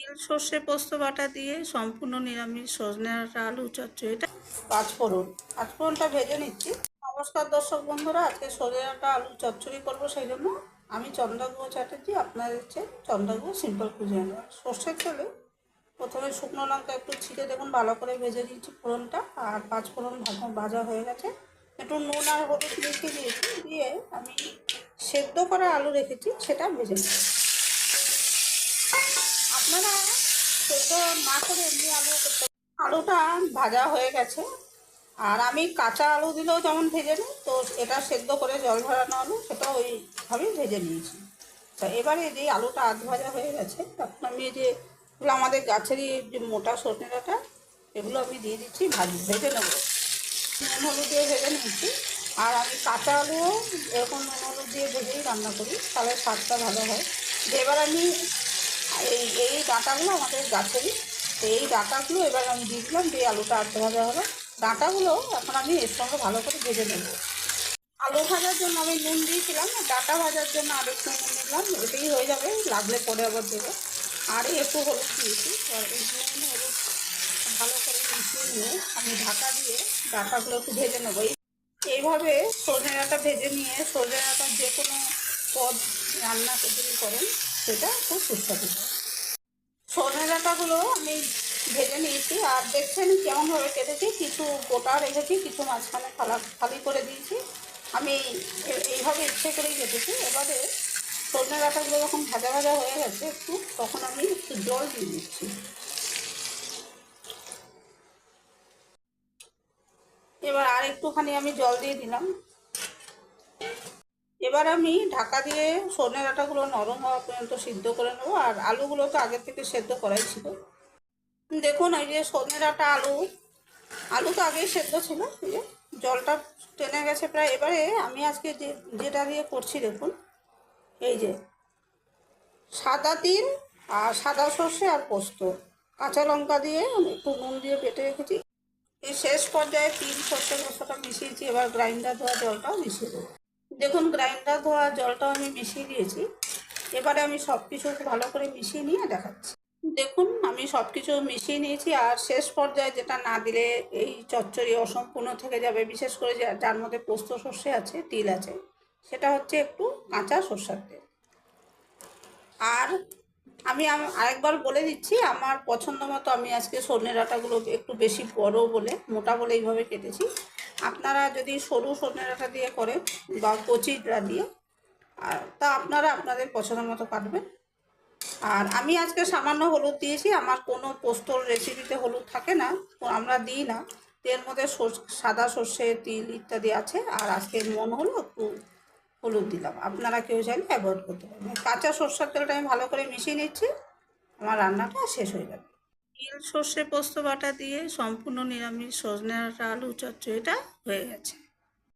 তিল, সর্ষে পোস্ত বাটা দিয়ে সম্পূর্ণ নিরামিষ সজনে ডাঁটা আলু চচ্চড়ি। এটা পাঁচফোড়ন পাঁচফোড়নটা ভেজে নিচ্ছি। নমস্কার দর্শক বন্ধুরা, আজকে সজনে ডাঁটা আলু চচ্চড়ি করব সেই জন্য। আমি চন্দ্রগুলো চ্যাটার্জি, আপনার হচ্ছে চন্দ্রগুলো সিম্পল খুঁজে আনব সর্ষের তেলে প্রথমে শুকনো লঙ্কা একটু ছিটে দেখুন, ভালো করে ভেজে দিচ্ছি ফোড়নটা। আর পাঁচ ফোড়ন ভাজা হয়ে গেছে। একটু নুন আর হলুদ মিশিয়ে দিয়েছি দিয়ে আমি সেদ্ধ করা আলু রেখেছি, সেটা ভেজে নিচ্ছি। না করে এমনি আলু করতে আলুটা ভাজা হয়ে গেছে। আর আমি কাঁচা আলু দিলেও যেমন ভেজে নিই, তো এটা সেদ্ধ করে জল ভরানো আলু সেটা ওইভাবেই ভেজে নিয়েছি। তা এবারে যে আলুটা আধ ভাজা হয়ে গেছে, তখন আমি যে এগুলো আমাদের গাছেরই যে মোটা সজনে ডাঁটা এগুলো আমি দিয়ে দিচ্ছি, ভাজি, ভেজে নেব। নুন হলুদ দিয়ে ভেজে নিচ্ছি আর আমি কাঁচা আলুও এরকম নুন হলুদ দিয়ে ভেজেই রান্না করি, তাহলে স্বাদটা ভালো হয়। এবার আমি এই এই ডাঁটাগুলো আমাদের গাছেরই। তো এই ডাঁটাগুলো এবার আমি দিয়ে দিলাম, দিয়ে আলুটা আধ ভাজা হলো ডাঁটাগুলো এখন আমি এর সঙ্গে ভালো করে ভেজে নেব। আলু ভাজার জন্য আমি নুন দিয়েছিলাম ডাঁটা ভাজার জন্য আর একটু নুন দিলাম এটাই হয়ে যাবে, লাগলে পরে আবার দেবো। আর একটু হলুদ দিয়েছি, আর এই নুন, হলুদ ভালো করে মিশিয়ে নিয়ে আমি ঢাকা দিয়ে ডাঁটাগুলো একটু ভেজে নেব। এই- এইভাবে সজনে ডাঁটা ভেজে নিয়ে, সজনে ডাঁটার যে কোনো পদ রান্না যদি করেন সেটা খুব সুস্বাদু। সজনে ডাঁটাগুলো আমি ভেজে নিয়েছি আর দেখছেন কেমনভাবে কেটেছি, কিছু গোটা রেখেছি, কিছু মাঝখানে ফালা খালি করে দিয়েছি। আমি এইভাবে ইচ্ছে করেই কেটেছি। এবারে সজনে ডাঁটাগুলো যখন ভাজা ভাজা হয়ে গেছে একটু, তখন আমি একটু জল দিয়ে দিচ্ছি। এবার আর একটুখানি আমি জল দিয়ে দিলাম। এবার আমি ঢাকা দিয়ে সজনে ডাঁটাগুলো নরম হওয়া পর্যন্ত সিদ্ধ করে নেব, আর আলুগুলো তো আগে থেকে সেদ্ধ করাই ছিল। দেখুন, এই যে সজনে ডাঁটা আলু আলু তো আগেই সেদ্ধ ছিল যে জলটা টেনে গেছে প্রায়। এবারে আমি আজকে যে, যেটা দিয়ে করছি, দেখুন, এই যে সাদা তিল আর সাদা সর্ষে আর পোস্ত। কাঁচা লঙ্কা দিয়ে আমি একটু নুন দিয়ে পেটে রেখেছি। এই শেষ পর্যায়ে তিল, সর্ষে পোস্তটা মিশিয়েছি, এবার গ্রাইন্ডার ধোয়া জলটাও মিশিয়ে দেবো। দেখুন, গ্রাইন্ডার ধোয়া জলটাও আমি মিশিয়ে দিয়েছি। এবারে আমি সব কিছু ভালো করে মিশিয়ে নিয়ে দেখাচ্ছি। দেখুন, আমি সব কিছু মিশিয়ে নিয়েছি আর শেষ পর্যায়ে যেটা না দিলে এই চচ্চড়ি অসম্পূর্ণ থেকে যাবে, বিশেষ করে যার মধ্যে পোস্ত সর্ষে আছে, তিল আছে, সেটা হচ্ছে একটু কাঁচা সর্ষের তেল। আর আমি আরেকবার বলে দিচ্ছি, আমার পছন্দ মতো আমি আজকে সজনে ডাঁটাগুলো একটু বেশি বড় বলে, মোটা বলে এইভাবে কেটেছি। আপনারা যদি সরু সজনে ডাঁটা দিয়ে করেন বা কচিটা দিয়ে, আর তা আপনারা আপনাদের পছন্দ মতো কাটবেন। আর আমি আজকে সামান্য হলুদ দিয়েছি, আমার কোনো পোস্তর রেসিপিতে হলুদ থাকে না আমরা দিই না। তো এর মধ্যে সাদা সর্ষে, তিল ইত্যাদি আছে, আর আজকে মন হলো একটু হলুদ দিলাম। আপনারা কেউ চাইলে অ্যাভয়েড করতে পারেন কাঁচা সর্ষের তেলটা আমি ভালো করে মিশিয়ে নিচ্ছি, আমার রান্নাটা শেষ হয়ে যাবে। তিল সর্ষে পোস্ত বাটা দিয়ে সম্পূর্ণ নিরামিষ সজনে আলু চচ্চড়িটা হয়ে গেছে।